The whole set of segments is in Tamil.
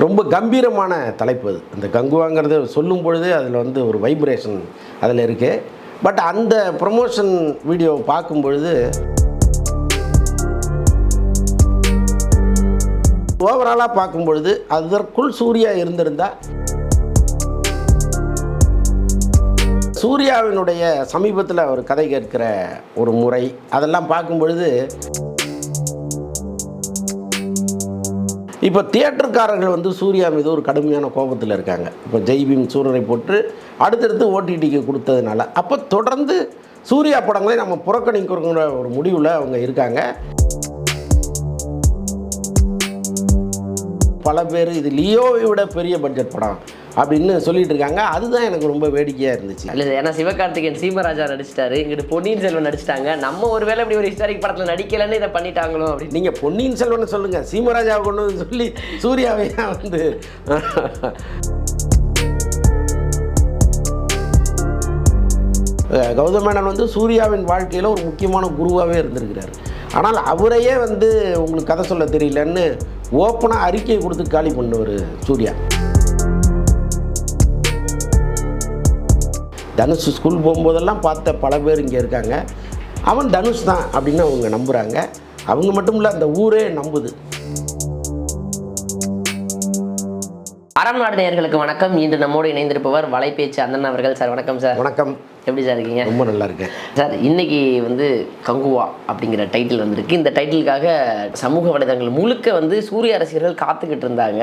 ரொம்ப கம்பீரமான தலைப்பு அது. அந்த கங்குவாங்கிறது சொல்லும் பொழுதே அதில் வந்து ஒரு வைப்ரேஷன் அதில் இருக்குது பட் அந்த ப்ரொமோஷன் வீடியோ பார்க்கும் பொழுது ஓவராலாக பார்க்கும் பொழுது அதற்குள் சூர்யா இருந்திருந்தா சூர்யாவினுடைய சமீபத்தில் ஒரு கதை கேட்கிற ஒரு முறை அதெல்லாம் பார்க்கும் பொழுது இப்போ தியேட்டருக்காரர்கள் வந்து சூர்யா மீது ஒரு கடுமையான கோபத்தில் இருக்காங்க. இப்போ ஜெய்பீம் சூரரை போட்டு அடுத்தடுத்து ஓடிடிக்கு கொடுத்ததுனால. அப்போ தொடர்ந்து சூர்யா படங்களை நம்ம புறக்கணிக்கிற ஒரு முடிவில் அவங்க இருக்காங்க. பல பேர் இது லியோவை விட பெரிய பட்ஜெட் படம். அப்படின்னு சொல்லிட்டு இருக்காங்க. அதுதான் எனக்கு ரொம்ப வேடிக்கையாக இருந்துச்சு. இல்ல ஏன்னா சிவகார்த்திகேயன் சீமராஜா நடிச்சிட்டாரு. இங்கிட்டு பொன்னியின் செல்வன் நடிச்சிட்டாங்க. நம்ம ஒருவேளை இப்படி ஒரு ஹிஸ்டாரிக் படத்துல நடிக்கலன்னு இதை பண்ணிட்டாங்களோ அப்படின்னு. நீங்கள் பொன்னியின் செல்வன் சொல்லுங்கள் சீமராஜாவை கொண்டு வந்து சொல்லி சூர்யாவை வந்து அஹ் கௌதம் மேனன் வந்து சூர்யாவின் வாழ்க்கையில் ஒரு முக்கியமான குருவாகவே இருந்திருக்கிறார். ஆனால் அவரையே வந்து உங்களுக்கு கதை சொல்ல தெரியலன்னு ஓப்பனாக அறிக்கையை கொடுத்து காலி பண்ணவர் சூர்யா. தனுஷ் ஸ்கூல் போகும்போதெல்லாம் பார்த்த பல பேர் இங்கே இருக்காங்க. அவன் தனுஷ் தான் அப்படின்னு அவங்க நம்புகிறாங்க அவங்க மட்டும் இல்லை அந்த ஊரே நம்புது. அறம் நாடு வணக்கம். இன்று நம்மோடு இணைந்திருப்பவர் வலைபேச்சு அந்தன் அவர்கள். சார் வணக்கம் சார். வணக்கம். எப்படி சார் இருக்கீங்க? ரொம்ப நல்லா இருக்கேன். சார் இன்னைக்கு வந்து கங்குவா அப்படிங்கிற டைட்டில் வந்திருக்கு. இந்த டைட்டிலுக்காக சமூக வலைதளங்கள் முழுக்க வந்து சூரிய ரசிகர்கள் காத்துக்கிட்டு இருந்தாங்க.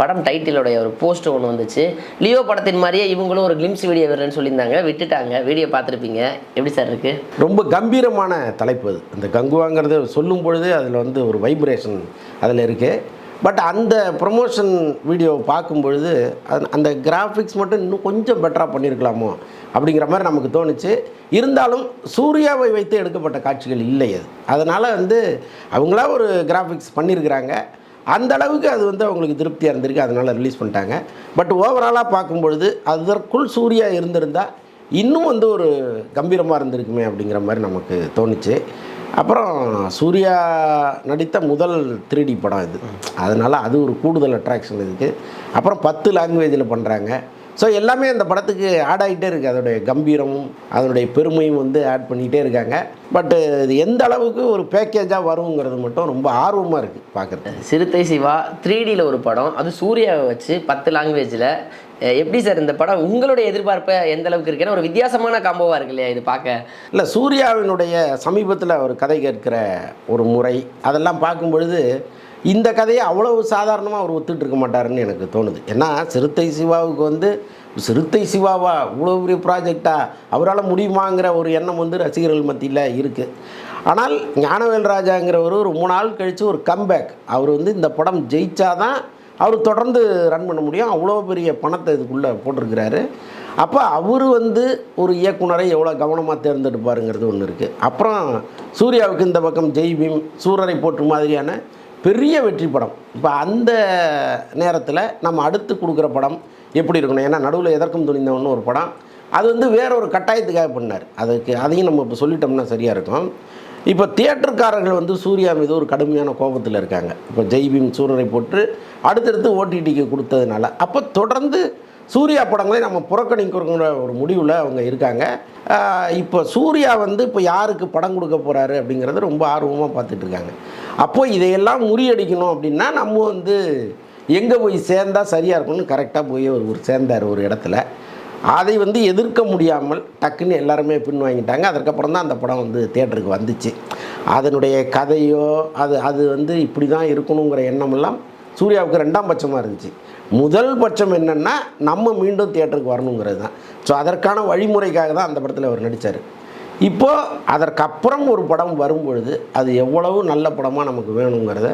படம் டைட்டிலுடைய ஒரு போஸ்ட் ஒன்று வந்துச்சு. லியோ படத்தின் மாதிரியே இவங்களும் ஒரு கிளிம்ஸ் வீடியோ வருன்னு சொல்லியிருந்தாங்க. விட்டுட்டாங்க. வீடியோ பார்த்துருப்பீங்க. எப்படி சார் இருக்கு? ரொம்ப கம்பீரமான தலைப்பு அது. அந்த கங்குவாங்கிறது சொல்லும் பொழுது அதில் வந்து ஒரு வைப்ரேஷன் அதில் இருக்குது பட் அந்த ப்ரொமோஷன் வீடியோ பார்க்கும் பொழுது அது அந்த கிராஃபிக்ஸ் மட்டும் இன்னும் கொஞ்சம் பெட்டராக பண்ணியிருக்கலாமோ அப்படிங்கிற மாதிரி நமக்கு தோணுச்சு. இருந்தாலும் சூர்யாவை வைத்து எடுக்கப்பட்ட காட்சிகள் இல்லை அது. அதனால் வந்து அவங்களா ஒரு கிராஃபிக்ஸ் பண்ணியிருக்கிறாங்க அந்த அளவுக்கு அது வந்து அவங்களுக்கு திருப்தியாக இருந்திருக்கு அதனால் ரிலீஸ் பண்ணிட்டாங்க. பட் ஓவராலாக பார்க்கும் பொழுது அதற்குள் சூர்யா இருந்திருந்தால் இன்னும் வந்து ஒரு கம்பீரமாக இருந்திருக்குமே அப்படிங்கிற மாதிரி நமக்கு தோணுச்சு. அப்புறம் சூர்யா நடித்த முதல் 3D படம் இது. அதனால் அது ஒரு கூடுதல் அட்ராக்ஷன் இதுக்கு. அப்புறம் பத்து லாங்குவேஜில் பண்ணுறாங்க ஸோ எல்லாமே அந்த படத்துக்கு ஆட் ஆகிட்டே இருக்குது அதோடைய கம்பீரமும் அதனுடைய பெருமையும் வந்து ஆட் பண்ணிகிட்டே இருக்காங்க. பட்டு இது எந்த அளவுக்கு ஒரு பேக்கேஜாக வருங்கிறது மட்டும் ரொம்ப ஆர்வமாக இருக்குது பார்க்குறது சிறுத்தை சிவா த்ரீ டியில் ஒரு படம். அது சூர்யாவை வச்சு பத்து லாங்குவேஜில் எப்படி சார் இந்த படம் உங்களுடைய எதிர்பார்ப்பை எந்த அளவுக்கு இருக்கு ஏன்னா ஒரு வித்தியாசமான காம்போவாக இருக்கு இல்லையா இது பார்க்க இல்லை சூர்யாவினுடைய சமீபத்தில் ஒரு கதை கேட்கிற ஒரு முறை அதெல்லாம் பார்க்கும் பொழுது இந்த கதையை அவ்வளவு சாதாரணமாக அவர் ஒத்துட்டு இருக்க மாட்டாருன்னு எனக்கு தோணுது. ஏன்னா சிறுத்தை சிவாவுக்கு வந்து சிறுத்தை சிவாவா இவ்வளோ பெரிய ப்ராஜெக்டா அவரால் முடியுமாங்கிற ஒரு எண்ணம் வந்து ரசிகர்கள் மத்தியில் இருக்குது ஆனால் ஞானவேல் ராஜாங்கிறவர் ஒரு மூணு நாள் கழித்து ஒரு கம்பேக் அவர் வந்து இந்த படம் ஜெயித்தாதான் அவர் தொடர்ந்து ரன் பண்ண முடியும். அவ்வளோ பெரிய பணத்தை இதுக்குள்ளே போட்டிருக்கிறாரு. அப்போ அவர் வந்து ஒரு இயக்குனரை எவ்வளோ கவனமாக தேர்ந்தெடுப்பாருங்கிறது ஒன்று இருக்குது அப்புறம் சூர்யாவுக்கு இந்த பக்கம் ஜெய்பீம் சூரரை போற்று மாதிரியான பெரிய வெற்றி படம். இப்போ அந்த நேரத்தில் நம்ம அடுத்து கொடுக்குற படம் எப்படி இருக்கணும்? ஏன்னா நடுவில் எதற்கும் துணிந்தவன்னு ஒரு படம். அது வந்து வேற ஒரு கட்டாயத்துக்காக பண்ணார். அதுக்கு அதையும் நம்ம இப்போ சொல்லிட்டோம்னா சரியாக இருக்கும். இப்போ தியேட்டருக்காரர்கள் வந்து சூர்யா மீது ஒரு கடுமையான கோபத்தில் இருக்காங்க. இப்போ ஜெய்பீம் சூரரை போட்டு அடுத்தடுத்து ஓடிடிக்கு கொடுத்ததுனால. அப்போ தொடர்ந்து சூர்யா படங்களை நம்ம புறக்கணிக்கிற ஒரு முடிவில் அவங்க இருக்காங்க. இப்போ சூர்யா வந்து இப்போ யாருக்கு படம் கொடுக்க போகிறாரு அப்படிங்கிறது ரொம்ப ஆர்வமாக பார்த்துட்ருக்காங்க அப்போது அப்போ இதையெல்லாம் முறியடிக்கணும் அப்படின்னா நம்ம வந்து எங்கே போய் சேர்ந்தா சரியாக இருக்கும்னு கரெக்டாக போய் ஒரு ஒரு சேர்ந்தார் ஒரு இடத்துல. அதை வந்து எதிர்க்க முடியாமல் டக்குன்னு எல்லாருமே பின் வாங்கிட்டாங்க அதற்கப்புறம் தான் அந்த படம் வந்து தேட்டருக்கு வந்துச்சு. அதனுடைய கதையோ அது அது வந்து இப்படி தான் இருக்கணுங்கிற எண்ணமெல்லாம் சூர்யாவுக்கு ரெண்டாம் பட்சமாக இருந்துச்சு. முதல் பட்சம் என்னென்னா நம்ம மீண்டும் தேட்டருக்கு வரணுங்கிறது தான். ஸோ அதற்கான வழிமுறைக்காக தான் அந்த படத்தில் அவர் நடித்தார் இப்போது அதற்கப்புறம் ஒரு படம் வரும்பொழுது அது எவ்வளவு நல்ல படமாக நமக்கு வேணுங்கிறத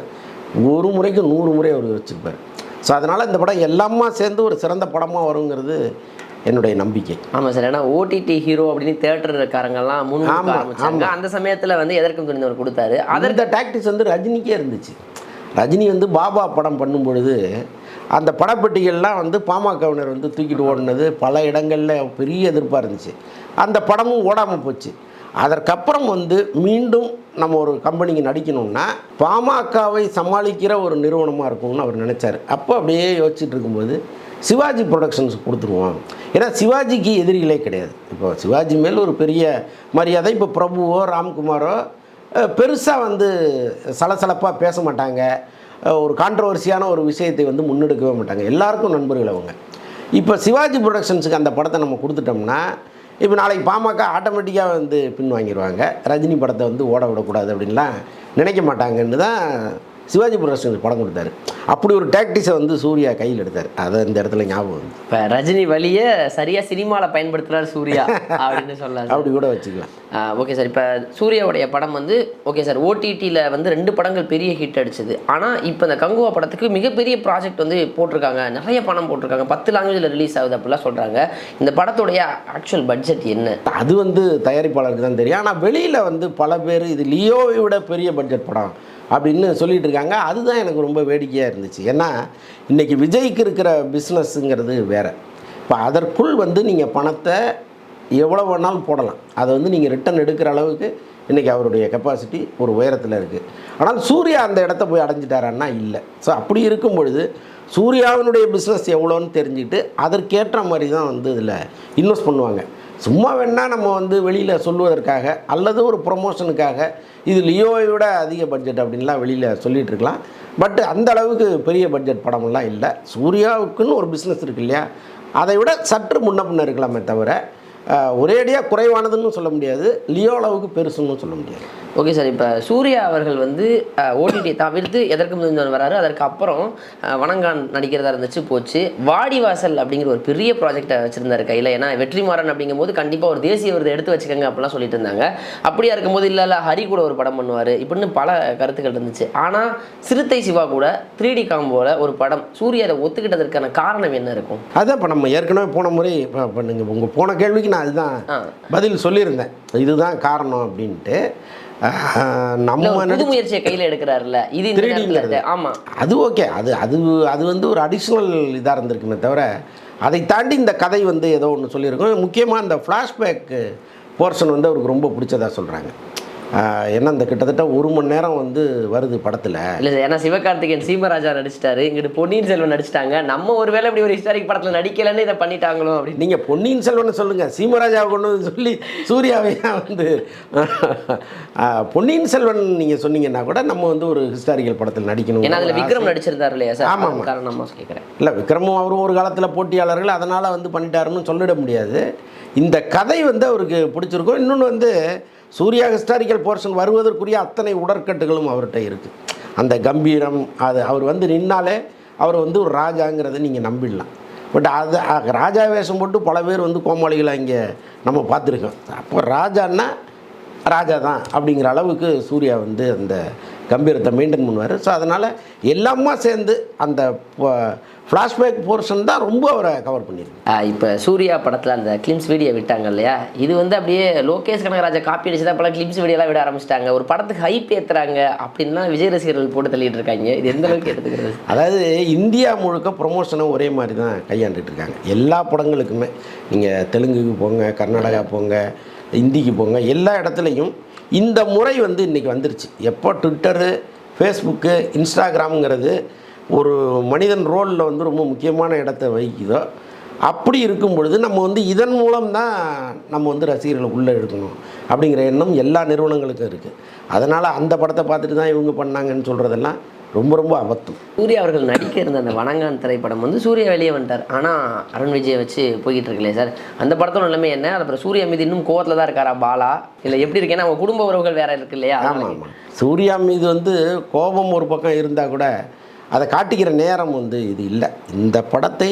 ஒரு முறைக்கு நூறு முறை அவர் வச்சுருப்பார் ஸோ அதனால் இந்த படம் எல்லாமா சேர்ந்து ஒரு சிறந்த படமாக வருங்கிறது என்னுடைய நம்பிக்கை. ஆமாம் சார். ஏன்னா ஓடிடி ஹீரோ அப்படின்னு தேட்டருக்காரங்கெல்லாம் முன் ஆமா, ஆரம்பிச்சாங்க ஆமா. அந்த சமயத்தில் வந்து எதற்கும் துணிந்தவர் கொடுத்தாரு. அதற்கு அந்த டாக்டிக்ஸ் வந்து ரஜினிக்கே இருந்துச்சு. ரஜினி வந்து பாபா படம் பண்ணும் பொழுது அந்த படப்பெட்டிகள்லாம் வந்து பாமகவினர் வந்து தூக்கிட்டு ஓடினது பல இடங்களில் பெரிய எதிர்ப்பாக இருந்துச்சு. அந்த படமும் ஓடாமல் போச்சு. அதற்கப்புறம் வந்து மீண்டும் நம்ம ஒரு கம்பெனிக்கு நடிக்கணும்னா பாமகவை சமாளிக்கிற ஒரு நிறுவனமாக இருக்கும்னு அவர் நினச்சார். அப்போ அப்படியே யோசிச்சுட்டு இருக்கும்போது சிவாஜி ப்ரொடக்ஷன்ஸ் கொடுத்துருவோம். ஏன்னா சிவாஜிக்கு எதிரிகளே கிடையாது. இப்போ சிவாஜி மேல் ஒரு பெரிய மரியாதை இப்போ பிரபுவோ ராம்குமாரோ பெருசாக வந்து சலசலப்பாக பேச மாட்டாங்க. ஒரு கான்ட்ரவர்சியான ஒரு விஷயத்தை வந்து முன்னெடுக்கவே மாட்டாங்க. எல்லாருக்கும் நண்பர்கள் அவங்க. இப்போ சிவாஜி ப்ரொடக்ஷன்ஸுக்கு அந்த படத்தை நம்ம கொடுத்துட்டோம்னா இப்போ நாளைக்கு பாமக ஆட்டோமேட்டிக்காக வந்து பின் வாங்கிடுவாங்க ரஜினி படத்தை வந்து ஓட விடக்கூடாது அப்படின்லாம் நினைக்க மாட்டாங்கன்னு தான் சிவாஜி ப்ரொடக்ஷன்ஸ் படம் கொடுத்தாரு. அப்படி ஒரு டாக்டிஸை வந்து சூர்யா கையில் எடுத்தார். அதை இந்த இடத்துல ஞாபகம் வந்து இப்போ ரஜினி வழியை சரியா சினிமாவில் பயன்படுத்துறாரு சூர்யா அப்படின்னு சொல்லலாம் அப்படி கூட வச்சுக்கலாம். ஓகே சார் இப்போ சூர்யாவுடைய படம் வந்து ஓகே சார் ஓடிடியில் வந்து ரெண்டு படங்கள் பெரிய ஹிட் அடிச்சது. ஆனால் இப்போ இந்த கங்குவா படத்துக்கு மிகப்பெரிய ப்ராஜெக்ட் வந்து போட்டிருக்காங்க. நிறைய பணம் போட்டிருக்காங்க. பத்து லாங்குவேஜில் ரிலீஸ் ஆகுது அப்படிலாம் சொல்கிறாங்க இந்த படத்துடைய ஆக்சுவல் பட்ஜெட் என்ன? அது வந்து தயாரிப்பாளருக்கு தான் தெரியும். ஆனால் வெளியில் வந்து பல பேர் இது லியோவை விட பெரிய பட்ஜெட் படம். அப்படின்னு சொல்லிட்டு இருக்காங்க. அதுதான் எனக்கு ரொம்ப வேடிக்கையாக இருந்துச்சு. ஏன்னா இன்றைக்கி விஜய்க்கு இருக்கிற பிஸ்னஸ்ஸுங்கிறது வேறு. இப்போ அதற்குள் வந்து நீங்கள் பணத்தை எவ்வளோ வேணாலும் போடலாம். அதை வந்து நீங்கள் ரிட்டர்ன் எடுக்கிற அளவுக்கு இன்றைக்கி அவருடைய கெப்பாசிட்டி ஒரு உயரத்தில் இருக்குது ஆனால் சூர்யா அந்த இடத்த போய் அடைஞ்சிட்டாரான்னா இல்லை. ஸோ அப்படி இருக்கும் பொழுது சூர்யாவினுடைய பிஸ்னஸ் எவ்வளோன்னு தெரிஞ்சுட்டு அதற்கேற்ற மாதிரி தான் வந்து இதில் இன்வெஸ்ட் பண்ணுவாங்க. சும்மா வேணால் நம்ம வந்து வெளியில் சொல்லுவதற்காக அல்லது ஒரு ப்ரொமோஷனுக்காக இது லியோவை விட அதிக பட்ஜெட் அப்படின்லாம் வெளியில் சொல்லிகிட்ருக்கலாம் பட் அந்த அளவுக்கு பெரிய பட்ஜெட் படமெல்லாம் இல்லை. சூர்யாவுக்குன்னு ஒரு பிஸ்னஸ் இருக்கு இல்லையா? அதை விட சற்று முன்ன பின்ன இருக்கலாமே தவிர ஒரேடியாக குறைவானதுன்னு சொல்ல முடியாது. லியோ அளவுக்கு பெருசுன்னு சொல்ல முடியாது. ஓகே சார் இப்போ சூர்யா அவர்கள் வந்து ஓடிடி தவிர்த்து எதற்கு முதல் வராரு. அதற்கு அப்புறம் வணங்கான் நடிக்கிறதா இருந்துச்சு போச்சு. வாடிவாசல் அப்படிங்கிற ஒரு பெரிய ப்ராஜெக்டை வச்சிருந்தாரு கையில். ஏன்னா வெற்றிமாறன் அப்படிங்கும்போது கண்டிப்பாக ஒரு தேசிய விருது எடுத்து வச்சுக்கோங்க அப்படிலாம் சொல்லிட்டு இருந்தாங்க. அப்படியா இருக்கும்போது இல்லை இல்லை ஹரி கூட ஒரு படம் பண்ணுவார் இப்படின்னு பல கருத்துக்கள் இருந்துச்சு. ஆனால் சிறுத்தை சிவா கூட த்ரீ டி காம்போல ஒரு படம் சூர்யா அதை ஒத்துக்கிட்டதற்கான காரணம் என்ன இருக்கும்? அதான் இப்போ நம்ம ஏற்கனவே போன முறை இப்போ இப்போ நீங்கள் உங்கள் போன கேள்விக்கு நான் அதுதான். பதில் சொல்லியிருந்தேன். இதுதான் காரணம் அப்படின்ட்டு. நம்ம முயற்சியை கையில் எடுக்கிறாருல்ல. இது இந்த 3D நேரத்துல ங்கிறது. இருக்கு. ஆமா. அது ஓகே. அது அது அது வந்து ஒரு அடிஷ்னல் இதாக இருந்திருக்குமே தவிர அதை தாண்டி இந்த கதை வந்து ஏதோ ஒன்று சொல்லியிருக்கோம். முக்கியமாக இந்த ஃப்ளாஷ்பேக் போர்ஷன் வந்து அவருக்கு ரொம்ப பிடிச்சதா சொல்கிறாங்க ஏன்னா இந்த கிட்டத்தட்ட ஒரு மணி நேரம் வந்து வருது படத்தில். இல்ல ஏன்னா சிவகார்த்திகேயன் சீமராஜா நடிச்சிட்டாரு. இங்கிட்டு பொன்னியின் செல்வன் நடிச்சிட்டாங்க. நம்ம ஒருவேளை இப்படி ஒரு ஹிஸ்டாரிக் படத்துல நடிக்கலன்னு இதை பண்ணிட்டாங்களோ அப்படின்னு. நீங்கள் பொன்னியின் செல்வன் சொல்லுங்கள் சீமராஜாவை கொண்டு வந்து சொல்லி சூர்யாவை வந்து பொன்னியின் செல்வன் நீங்கள் சொன்னீங்கன்னா கூட நம்ம வந்து ஒரு ஹிஸ்டாரிக்கல் படத்தில் நடிக்கணும் ஏன்னா அதுல விக்ரம் நடிச்சிருந்தாரு இல்லையா சார்? ஆமா, அது காரணமா சொல்லிக்கிறேன் இல்லை விக்ரமும் அவரும் ஒரு காலத்தில் போட்டியாளர்கள். அதனால் வந்து பண்ணிட்டாருன்னு சொல்லிட முடியாது. இந்த கதை வந்து அவருக்கு பிடிச்சிருக்கும். இன்னொன்று வந்து சூர்யா ஹிஸ்டாரிக்கல் போர்ஷன் வருவதற்குரிய அத்தனை உடற்கட்டுகளும் அவர்கிட்ட இருக்குது அந்த கம்பீரம் அது அவர் வந்து நின்னாலே அவர் வந்து ஒரு ராஜாங்கிறத நீங்கள் நம்பிடலாம். பட் அது ராஜா வேஷம் போட்டு பல பேர் வந்து கோமாளிகளை இங்கே நம்ம பார்த்துருக்கோம். அப்போ ராஜான்னா ராஜா தான் அப்படிங்கிற அளவுக்கு சூர்யா வந்து அந்த கம்பீரத்தை மெயின்டைன் பண்ணுவார். ஸோ அதனால் எல்லாமா சேர்ந்து அந்த ஃப்ளாஷ்பேக் போர்ஷன் தான் ரொம்ப அவரை கவர் பண்ணியிருக்கு. இப்ப சூர்யா படத்துல அந்த கிளிம்ஸ் வீடியோ விட்டாங்க இல்லையா? இது வந்து அப்படியே லோகேஷ் கனகராஜா காப்பி அடிச்சு தான் பல கிளிம்ஸ் வீடியோலாம் விட ஆரம்பிச்சிட்டாங்க. ஒரு படத்துக்கு ஹைப் ஏத்துறாங்க அப்படின்லாம் விஜய் ரசிகர்கள் போட்டு தள்ளிட்டு இருக்காங்க. இது எந்த அளவுக்கு எடுத்துக்கிறது அதாவது இந்தியா முழுக்க ப்ரொமோஷனை ஒரே மாதிரி தான் கையாண்டுட்டு இருக்காங்க. எல்லா படங்களுக்குமே. நீங்கள் தெலுங்குக்கு போங்க கர்நாடகா போங்க இந்திக்கு போங்க எல்லா இடத்துலையும் இந்த முறை வந்து இன்றைக்கி வந்துருச்சு. எப்போ ட்விட்டரு ஃபேஸ்புக்கு இன்ஸ்டாகிராம்ங்கிறது ஒரு மனிதன் ரோலில் வந்து ரொம்ப முக்கியமான இடத்த வகிக்குதோ அப்படி இருக்கும் பொழுது நம்ம வந்து இதன் மூலம் தான் நம்ம வந்து ரசிகர்களை உள்ளே எடுக்கணும் அப்படிங்கிற எண்ணம் எல்லா நிறுவனங்களுக்கும் இருக்குது அதனால் அந்த படத்தை பார்த்துட்டு தான் இவங்க பண்ணாங்கன்னு சொல்கிறதெல்லாம் ரொம்ப ரொம்ப அபத்தம் சூர்யா அவர்கள் நடிக்க இருந்த அந்த வணங்கான் திரைப்படம் வந்து சூர்யா வெளியே வந்துட்டார். ஆனால் அருண் விஜயை வச்சு போய்கிட்டு இருக்குல்லே சார். அந்த படத்தோட நிலைமை என்ன? அப்புறம் சூர்யா மீது இன்னும் கோவத்தில் தான் இருக்காரா பாலா? இல்லை எப்படி இருக்கு? ஏன்னா அவங்க குடும்ப உறவுகள் வேற இருக்கு இல்லையா? ஆமாம் சூர்யா மீது வந்து கோபம் ஒரு பக்கம் இருந்தால் கூட அதை காட்டிக்கிற நேரம் வந்து இது இல்லை. இந்த படத்தை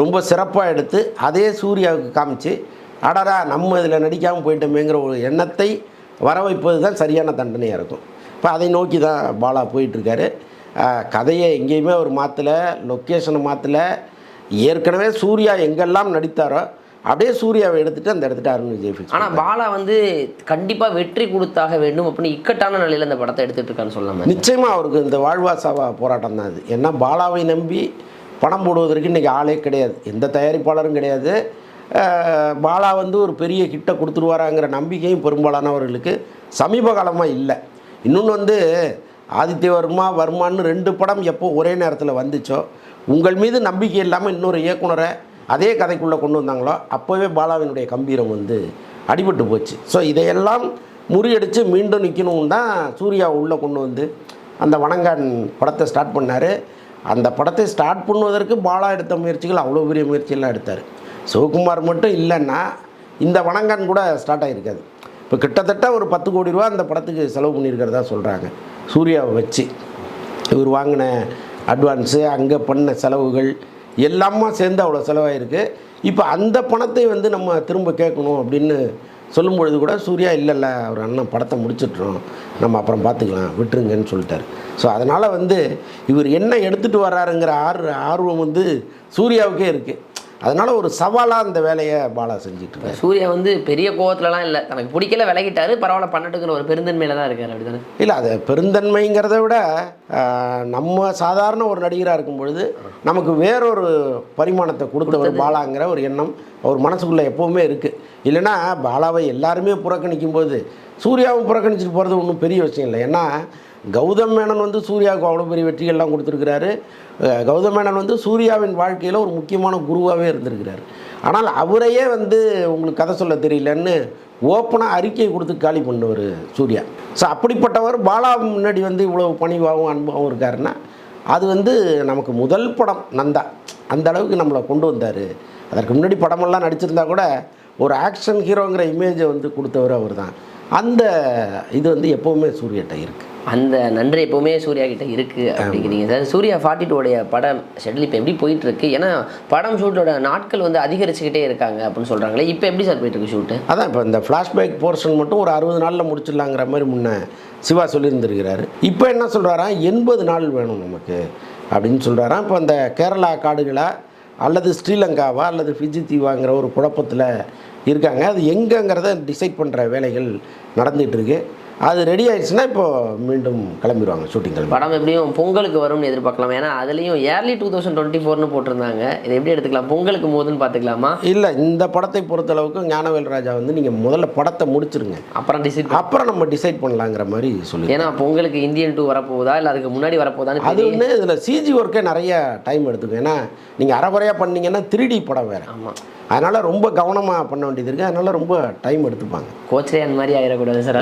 ரொம்ப சிறப்பாக எடுத்து அதே சூர்யாவுக்கு காமிச்சு அடடா நம்ம இதில் நடிக்காமல் போயிட்டோமேங்கிற ஒரு எண்ணத்தை வர வைப்பது தான் சரியான தண்டனையாக இருக்கும். இப்போ அதை நோக்கி தான் பாலா போயிட்டுருக்காரு கதையை எங்கேயுமே அவர் மாற்றலை லொக்கேஷனை மாற்றலை ஏற்கனவே சூர்யா எங்கெல்லாம் நடித்தாரோ அப்படியே சூர்யாவை எடுத்துட்டு அந்த இடத்துல அருண் விஜய் ஃபிக்ஸ் ஆனால் பாலா வந்து கண்டிப்பாக வெற்றி கொடுத்தாக வேண்டும் அப்படின்னு இக்கட்டான நிலையில் இந்த படத்தை எடுத்துட்டு இருக்கான்னு சொல்லாம நிச்சயமாக அவருக்கு இந்த வாழ்வாசாவா போராட்டம் தான் அது. ஏன்னா பாலாவை நம்பி பணம் போடுவதற்கு இன்றைக்கி ஆளே கிடையாது. எந்த தயாரிப்பாளரும் கிடையாது. பாலா வந்து ஒரு பெரிய ஹிட்டை கொடுத்துருவாராங்கிற நம்பிக்கையும் பெரும்பாலானவர்களுக்கு சமீப காலமாக இல்லை. இன்னொன்று வந்து ஆதித்யவர்மா வர்மான்னு ரெண்டு படம் எப்போ ஒரே நேரத்தில் வந்துச்சோ உங்கள் மீது நம்பிக்கை இல்லாமல் இன்னொரு இயக்குனரை அதே கதைக்குள்ளே கொண்டு வந்தாங்களோ அப்போவே பாலாவினுடைய கம்பீரம் வந்து அடிபட்டு போச்சு. ஸோ இதையெல்லாம் முறியடித்து மீண்டும் நிற்கணும் தான் சூர்யா உள்ளே கொண்டு வந்து அந்த வணங்கான் படத்தை ஸ்டார்ட் பண்ணார். அந்த படத்தை ஸ்டார்ட் பண்ணுவதற்கு பாலா எடுத்த முயற்சிகள் அவ்வளோ பெரிய முயற்சியெல்லாம் எடுத்தார். சிவகுமார் மட்டும் இல்லைன்னா இந்த வணங்கான் கூட ஸ்டார்ட் ஆகிருக்காது இப்போ கிட்டத்தட்ட ஒரு பத்து கோடி ரூபா அந்த படத்துக்கு செலவு பண்ணியிருக்கிறதா சொல்கிறாங்க. சூர்யாவை வச்சு. இவர் வாங்கின அட்வான்ஸு அங்கே பண்ண செலவுகள் எல்லாமே சேர்ந்து அவ்வளோ செலவாயிருக்கு. இப்போ அந்த பணத்தை வந்து நம்ம திரும்ப கேட்கணும் அப்படின்னு சொல்லும் பொழுது கூட சூர்யா இல்லைல்ல அவர் அண்ணன் படத்தை முடிச்சிட்றோம் நம்ம அப்புறம் பார்த்துக்கலாம் விட்டுருங்கன்னு சொல்லிட்டார். ஸோ அதனால் வந்து இவர் என்ன எடுத்துகிட்டு வர்றாருங்கிற ஆர் ஆர்வம் வந்து சூர்யாவுக்கே இருக்குது. அதனால் ஒரு சவாலாக அந்த வேலையை பாலா செஞ்சுட்டு சூர்யா வந்து பெரிய கோவத்துலலாம் இல்லை. தனக்கு பிடிக்கல விலகிட்டாரு. பரவாயில்ல பண்ணட்டுங்கிற ஒரு பெருந்தன்மையில தான் இருக்காரு அப்படிதானே? இல்லை அது பெருந்தன்மைங்கிறத விட நம்ம சாதாரண ஒரு நடிகராக இருக்கும் பொழுது நமக்கு வேறொரு பரிமாணத்தை கொடுத்தவர் பாலாங்கிற ஒரு எண்ணம் அவர் மனசுக்குள்ளே எப்போவுமே இருக்குது இல்லைன்னா பாலாவை எல்லாருமே புறக்கணிக்கும் போது சூர்யாவும் புறக்கணிச்சிட்டு போகிறது ஒன்றும் பெரிய விஷயம் இல்லை. ஏன்னா கௌதம் மேனன் வந்து சூர்யாவுக்கு அவ்வளோ பெரிய வெற்றிகள்லாம் கொடுத்துருக்கிறாரு. கௌதம் மேனன் வந்து சூர்யாவின் வாழ்க்கையில் ஒரு முக்கியமான குருவாகவே இருந்திருக்கிறார். ஆனால் அவரையே வந்து உங்களுக்கு கதை சொல்ல தெரியலன்னு ஓப்பனாக அறிக்கையை கொடுத்து காலி பண்ணவர் சூர்யா. ஸோ அப்படிப்பட்டவர் பாலா முன்னாடி வந்து இவ்வளோ பணிவாகவும் அன்பாகவும் இருக்காருன்னா அது வந்து நமக்கு முதல் படம் நந்தா. அந்த அளவுக்கு நம்மளை கொண்டு வந்தார். அதற்கு முன்னாடி படமெல்லாம் நடிச்சிருந்தா கூட ஒரு ஆக்ஷன் ஹீரோங்கிற இமேஜை வந்து கொடுத்தவர் அவர் தான் அந்த இது வந்து எப்போவுமே சூர்யாட்ட இருக்குது அந்த நன்றி எப்பவுமே சூர்யா கிட்ட இருக்கு அப்படிங்கிறீங்க. சார் சூர்யா ஃபார்ட்டி டூடைய படம் ஷெட்யூல் இப்போ எப்படி போயிட்டு இருக்கு ஏன்னா படம் ஷூட்டோட நாட்கள் வந்து அதிகரிச்சுக்கிட்டே இருக்காங்க அப்படின்னு சொல்றாங்களே. இப்போ எப்படி சார் போயிட்டு இருக்கு ஷூட்டு? அதான் இப்போ இந்த ஃப்ளாஷ்பேக் போர்ஷன் மட்டும் ஒரு அறுபது நாளில் முடிச்சிடலாங்கிற மாதிரி முன்ன சிவா சொல்லியிருந்திருக்கிறாரு. இப்போ என்ன சொல்கிறாராம் எண்பது நாள் வேணும் நமக்கு அப்படின்னு சொல்கிறாராம் இப்போ அந்த கேரளா காடுகளா அல்லது ஸ்ரீலங்காவா அல்லது ஃபிஜி தீவாங்கிற ஒரு குழப்பத்தில் இருக்காங்க. அது எங்கங்கிறத டிசைட் பண்ணுற வேலைகள் நடந்துகிட்டு இருக்கு. அது ரெடி ஆயிடுச்சுன்னா இப்போ மீண்டும் கிளம்பிடுவாங்க ஷூட்டிங் கிளம்பி படம் எப்படியும் பொங்கலுக்கு வரும்னு எதிர்பார்க்கலாம். ஏன்னா அதுலேயும் ஏர்லி டூ தௌசண்ட் டுவெண்ட்டி ஃபோர்னு போட்டிருந்தாங்க. இதை எப்படி எடுத்துக்கலாம்? பொங்கலுக்கு போதுன்னு பார்த்துக்கலாமா? இல்லை இந்த படத்தை பொறுத்தளவுக்கு ஞானவேல் ராஜா வந்து நீங்கள் முதல்ல படத்தை முடிச்சிருங்க. அப்புறம் டிசைட் அப்புறம் நம்ம டிசைட் பண்ணலாங்கிற மாதிரி சொல்லி ஏன்னா பொங்கலுக்கு இந்தியன் டூ வரப்போகுதா? இல்லை அதுக்கு முன்னாடி வரப்போகுதான்னு அது. வந்து இதில் சிஜி ஒர்க்கே நிறைய டைம் எடுத்துக்கும். ஏன்னா நீங்கள் அரைகுறையாக பண்ணீங்கன்னா 3D படம் வேறு. ஆமாம் அதனால் ரொம்ப கவனமாக பண்ண வேண்டியது இருக்குது அதனால் ரொம்ப டைம் எடுத்துப்பாங்க. கோச்சரே அந்த மாதிரி ஆயிடக்கூடாது சார்.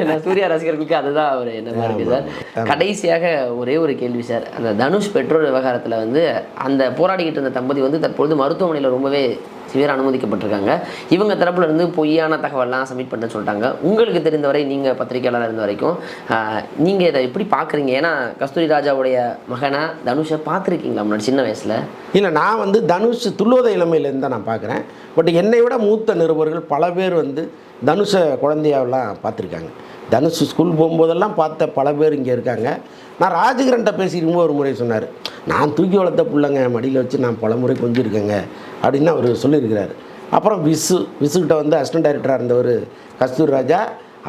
ஏன்னா சூர்யா ரசிகர்களுக்கு அதுதான் ஒரு என்னமா இருக்கு சார். கடைசியாக ஒரே ஒரு கேள்வி சார். அந்த தனுஷ் பெட்ரோல் விவகாரத்தில் வந்து அந்த போராடிக்கிட்டு இருந்த தம்பதி வந்து தற்பொழுது மருத்துவமனையில் ரொம்பவே சிவியர் அனுமதிக்கப்பட்டிருக்காங்க. இவங்க தரப்புல இருந்து பொய்யான தகவல்லாம் சப்மிட் பண்ண சொல்லிட்டாங்க. உங்களுக்கு தெரிந்தவரை நீங்கள் பத்திரிகையாளராக இருந்த வரைக்கும் நீங்கள் இதை எப்படி பார்க்குறீங்க? ஏன்னா கஸ்தூரி ராஜாவுடைய மகனை தனுஷை பார்த்துருக்கீங்களா முன்னாடி சின்ன வயசில்? இல்லை நான் வந்து தனுஷ் துல்லோத இளமையிலேருந்து தான் நான் பார்க்குறேன். பட் என்னை விட மூத்த நிருபர்கள் பல பேர் வந்து தனுஷை குழந்தையாவெல்லாம் பார்த்துருக்காங்க. தனுஷ் ஸ்கூல் போகும்போதெல்லாம் பார்த்த பல பேர் இங்கே இருக்காங்க. நான் ராஜகிரன்ட்ட பேசியிருக்கும்போது ஒரு முறை சொன்னார் நான் தூக்கி வளர்த்த பிள்ளைங்க மடியில் வச்சு நான் பல முறை கொஞ்சிருக்கேங்க அப்படின்னு அவர் சொல்லியிருக்கிறார். அப்புறம் விசு விசுக்கிட்ட வந்து அசிஸ்டன்ட் டைரக்டராக இருந்தவர் கஸ்தூர் ராஜா.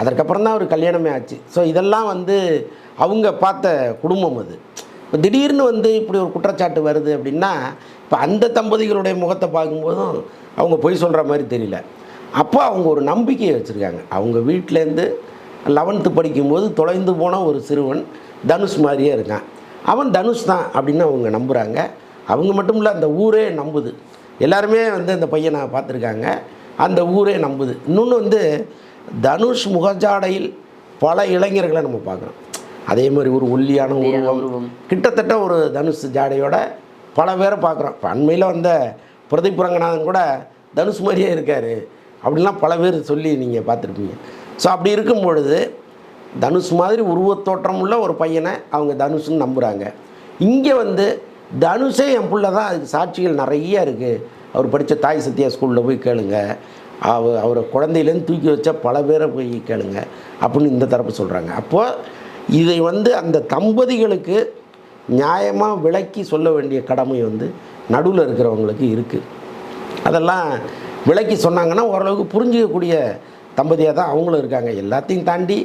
அதற்கப்புறம் தான் அவர் கல்யாணமே ஆச்சு. ஸோ இதெல்லாம் வந்து அவங்க பார்த்த குடும்பம் அது. இப்போ திடீர்னு வந்து இப்படி ஒரு குற்றச்சாட்டு வருது அப்படின்னா இப்போ அந்த தம்பதிகளுடைய முகத்தை பார்க்கும்போதும் அவங்க பொய் சொல்கிற மாதிரி தெரியல. அப்போ அவங்க ஒரு நம்பிக்கையை வச்சுருக்காங்க. அவங்க வீட்டிலேருந்து லெவன்த்து படிக்கும்போது தொலைந்து போன ஒரு சிறுவன் தனுஷ் மாதிரியே இருக்கான். அவன் தனுஷ் தான் அப்படின்னு அவங்க நம்புகிறாங்க அவங்க மட்டும் இல்லை அந்த ஊரே நம்புது. எல்லாருமே வந்து அந்த பையனை பார்த்துருக்காங்க. அந்த ஊரே நம்புது. இன்னொன்று வந்து தனுஷ் முகஜாடையில் பல இளைஞர்களை நம்ம பார்க்குறோம். அதே மாதிரி ஒரு ஒல்லியான உருவம். கிட்டத்தட்ட ஒரு தனுஷ் ஜாடையோட பல பேரை பார்க்குறோம். இப்போ அண்மையில் வந்த பிரதீப் ரங்கநாதன் கூட தனுஷ் மாதிரியே இருக்கார். அப்படிலாம் பல பேர் சொல்லி நீங்கள் பார்த்துருப்பீங்க. ஸோ அப்படி இருக்கும் பொழுது தனுஷ் மாதிரி உருவத்தோற்றம் உள்ள ஒரு பையனை அவங்க தனுஷ்னு நம்புகிறாங்க இங்கே வந்து தனுஷே என் பிள்ளை தான் அதுக்கு சாட்சிகள் நிறைய இருக்குது அவர் படித்த தாய் சத்யா ஸ்கூலில் போய் கேளுங்க. அவ அவரை குழந்தையிலேருந்து தூக்கி வச்ச பல பேரை போய் கேளுங்க அப்படின்னு இந்த தரப்பு சொல்கிறாங்க அப்போது இதை வந்து அந்த தம்பதிகளுக்கு நியாயமாக விளக்கி சொல்ல வேண்டிய கடமை வந்து நடுவில் இருக்கிறவங்களுக்கு இருக்குது அதெல்லாம் விளக்கி சொன்னாங்கன்னா ஓரளவுக்கு புரிஞ்சிக்கக்கூடிய தம்பதியாக தான் அவங்களும் இருக்காங்க. எல்லாத்தையும் தாண்டி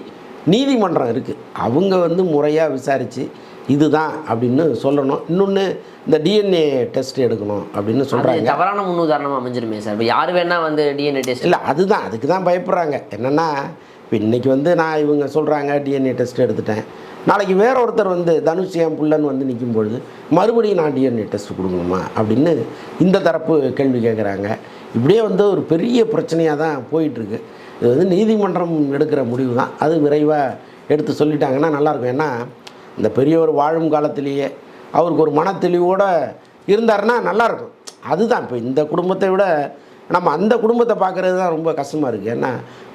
நீதிமன்றம் இருக்குது அவங்க வந்து முறையாக விசாரித்து இதுதான் அப்படின்னு சொல்லணும். இன்னொன்று இந்த டிஎன்ஏ டெஸ்ட் எடுக்கணும் அப்படின்னு சொல்கிறாங்க தவறான முன்னுதாரணமாக அமைஞ்சிருமே சார். இப்போ யார் வேணா வந்து டிஎன்ஏ டெஸ்ட் இல்லை அதுதான். அதுக்கு தான் பயப்படுறாங்க. என்னென்னா இப்போ இன்றைக்கி வந்து நான் இவங்க சொல்கிறாங்க டிஎன்ஏ டெஸ்ட் எடுத்துட்டேன். நாளைக்கு வேற ஒருத்தர் வந்து தனுஷ் என் புள்ளன்னு வந்து நிற்கும் பொழுது மறுபடியும் நான் டிஎன்ஏ டெஸ்ட் கொடுக்கணுமா அப்படின்னு இந்த தரப்பு கேள்வி கேட்குறாங்க இப்படியே வந்து ஒரு பெரிய பிரச்சனையாக தான் போயிட்டுருக்கு. இது வந்து நீதிமன்றம் எடுக்கிற முடிவு தான். அது விரைவாக எடுத்து சொல்லிட்டாங்கன்னா நல்லாயிருக்கும். ஏன்னா இந்த பெரியவர் வாழும் காலத்திலேயே அவருக்கு ஒரு மன தெளிவோடு இருந்தாருன்னா நல்லாயிருக்கும். அதுதான். இப்போ இந்த குடும்பத்தை விட நம்ம அந்த குடும்பத்தை பார்க்குறது தான் ரொம்ப கஷ்டமாக இருக்குது ஏன்னா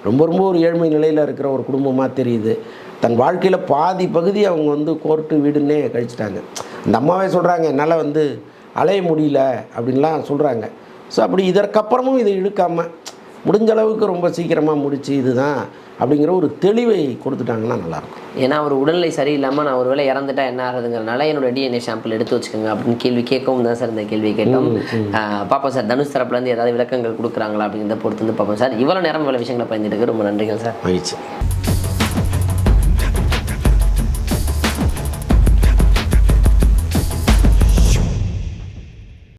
ரொம்ப ரொம்ப ஒரு ஏழ்மை நிலையில் இருக்கிற ஒரு குடும்பமாக தெரியுது. தன் வாழ்க்கையில் பாதி பகுதி அவங்க வந்து கோர்ட்டு வீடுன்னே கழிச்சிட்டாங்க. அந்த அம்மாவே சொல்கிறாங்க என்னால் வந்து அலைய முடியல அப்படின்லாம் சொல்கிறாங்க ஸோ அப்படி இதற்கப்புறமும் இதை இழுக்காமல் முடிஞ்ச அளவுக்கு ரொம்ப சீக்கிரமாக முடிச்சு இதுதான் அப்படிங்கிற ஒரு தெளிவை கொடுத்துட்டாங்கன்னா நல்லாயிருக்கும். ஏன்னா அவர் உடல்நிலை சரியில்லாமல் நான் ஒருவேளை இறந்துட்டா என்ன ஆகுதுங்கிறனால என்னோட டிஎன்ஏ சாம்பிள் எடுத்து வச்சுக்கோங்க அப்படின்னு கேள்வி கேட்கவும் தான் சார் இந்த கேள்வி கேட்டோம். ஆஹ் பாப்போம் சார் தனுஷ் தரப்புலேருந்து ஏதாவது விளக்கங்கள் கொடுக்குறாங்களா அப்படிங்கிறத பொறுத்து வந்து பார்ப்போம் சார். இவ்வளோ நேரம் இவ்வளோ விஷயங்களை பயந்துட்டு ரொம்ப நன்றிகள் சார். மகிழ்ச்சி.